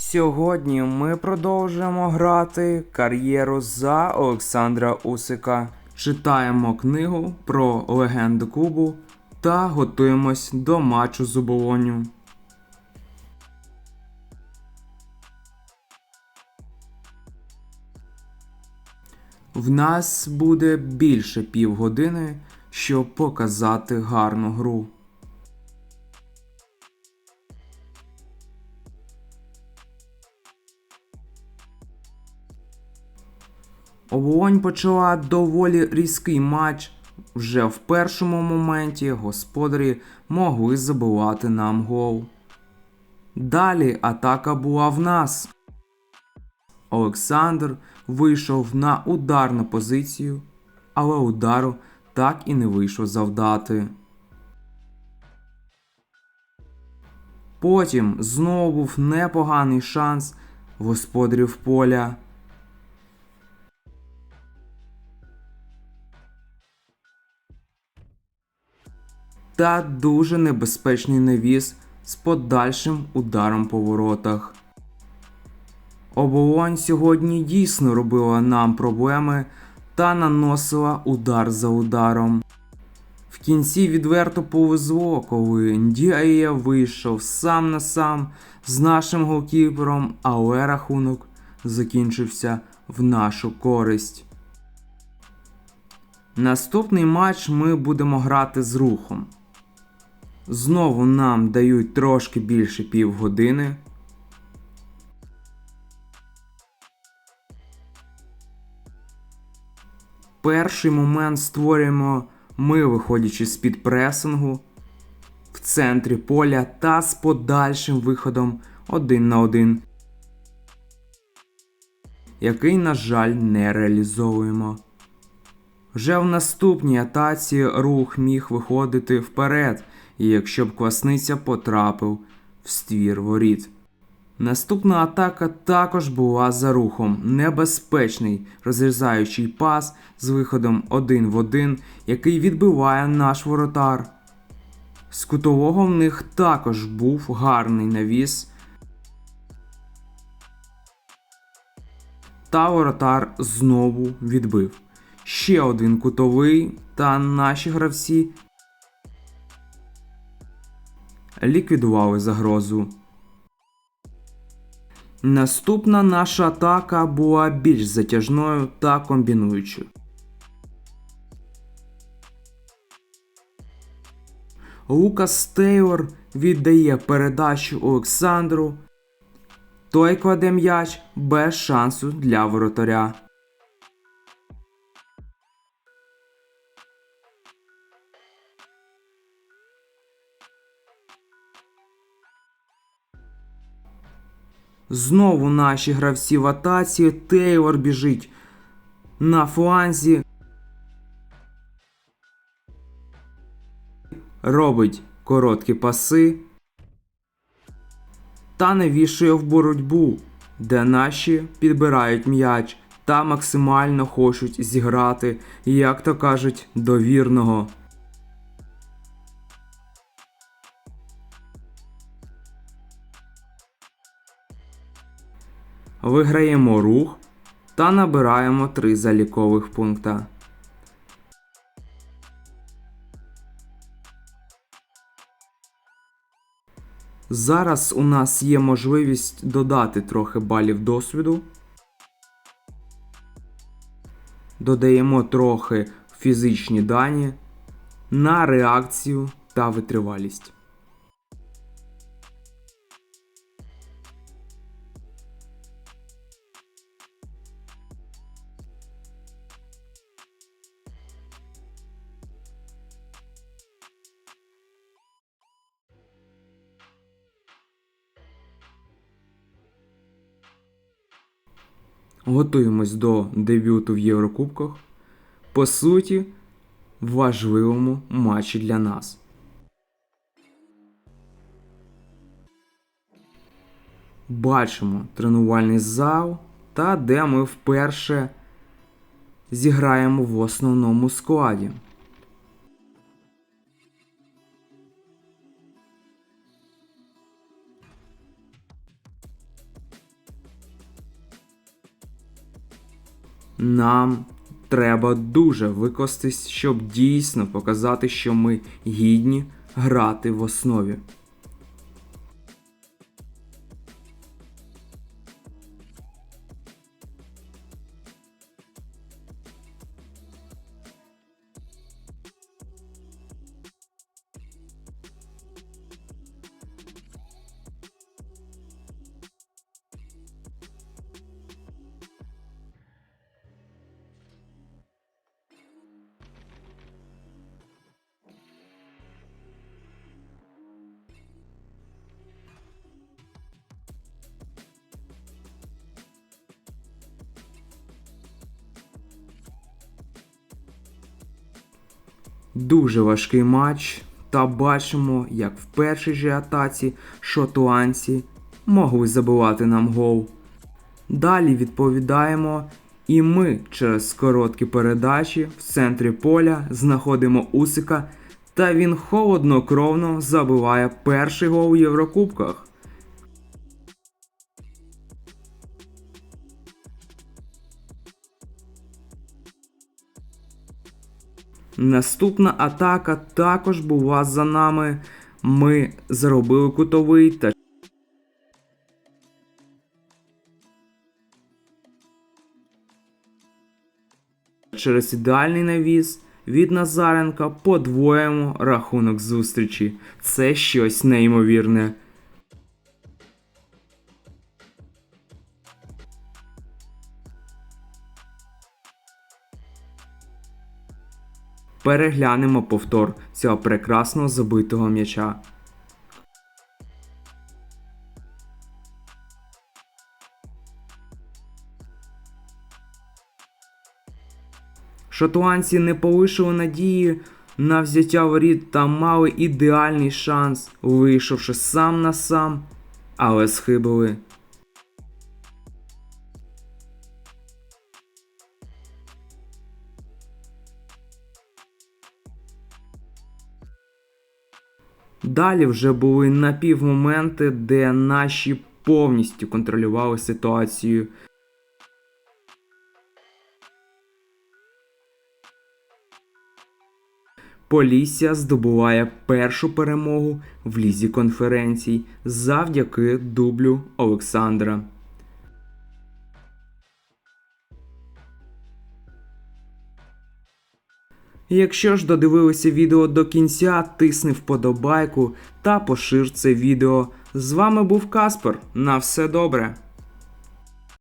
Сьогодні ми продовжуємо грати кар'єру за Олександра Усика. Читаємо книгу про легенду клубу та готуємось до матчу з оболоню. В нас буде більше півгодини, щоб показати гарну гру. Оболонь почала доволі різкий матч. Вже в першому моменті господарі могли забивати нам гол. Далі атака була в нас. Олександр вийшов на ударну позицію, але удару так і не вийшов завдати. Потім знову був непоганий шанс господарів поля. Та дуже небезпечний навіс з подальшим ударом по воротах. Оболонь сьогодні дійсно робила нам проблеми та наносила удар за ударом. В кінці відверто повезло, коли Ndіає вийшов сам на сам з нашим голкіпером, але рахунок закінчився в нашу користь. Наступний матч ми будемо грати з рухом. Знову нам дають трошки більше півгодини. Перший момент створюємо ми, виходячи з під пресингу в центрі поля та з подальшим виходом один на один, який, на жаль, не реалізовуємо. Вже в наступній атаці рух міг виходити вперед, і якщо б квасниця потрапив в ствір воріт. Наступна атака також була за рухом. Небезпечний розрізаючий пас з виходом один в один, який відбиває наш воротар. З кутового в них також був гарний навіс. Та воротар знову відбив. Ще один кутовий, та наші гравці ліквідували загрозу. Наступна наша атака була більш затяжною та комбінуючою. Лукас Тейлор віддає передачу Олександру. Той кладе м'яч без шансу для воротаря. Знову наші гравці в атаці. Тейлор біжить на фланзі. Робить короткі паси. Та навішує в боротьбу, де наші підбирають м'яч та максимально хочуть зіграти, як то кажуть, довірного. Виграємо рух та набираємо 3 залікових пункта. Зараз у нас є можливість додати трохи балів досвіду. Додаємо трохи фізичні дані на реакцію та витривалість. Готуємось до дебюту в Єврокубках. По суті, важливому матчі для нас. Бачимо тренувальний зал та де ми вперше зіграємо в основному складі. Нам треба дуже викостись, щоб дійсно показати, що ми гідні грати в основі. Дуже важкий матч, та бачимо, як в першій же атаці шотландці могли забивати нам гол. Далі відповідаємо, і ми через короткі передачі в центрі поля знаходимо Усика, та він холоднокровно забиває перший гол у Єврокубках. Наступна атака також була за нами. Ми зробили кутовий та через ідеальний навіс від Назаренка подвоїмо рахунок зустрічі. Це щось неймовірне. Переглянемо повтор цього прекрасного забитого м'яча. Шотландці не полишили надії на взяття воріт та мали ідеальний шанс, вийшовши сам на сам, але схибили. Далі вже були напівмоменти, де наші повністю контролювали ситуацію. Полісся здобуває першу перемогу в лізі конференцій завдяки дублю Олександра. Якщо ж додивилися відео до кінця, тисни вподобайку та пошир це відео. З вами був Каспер. На все добре!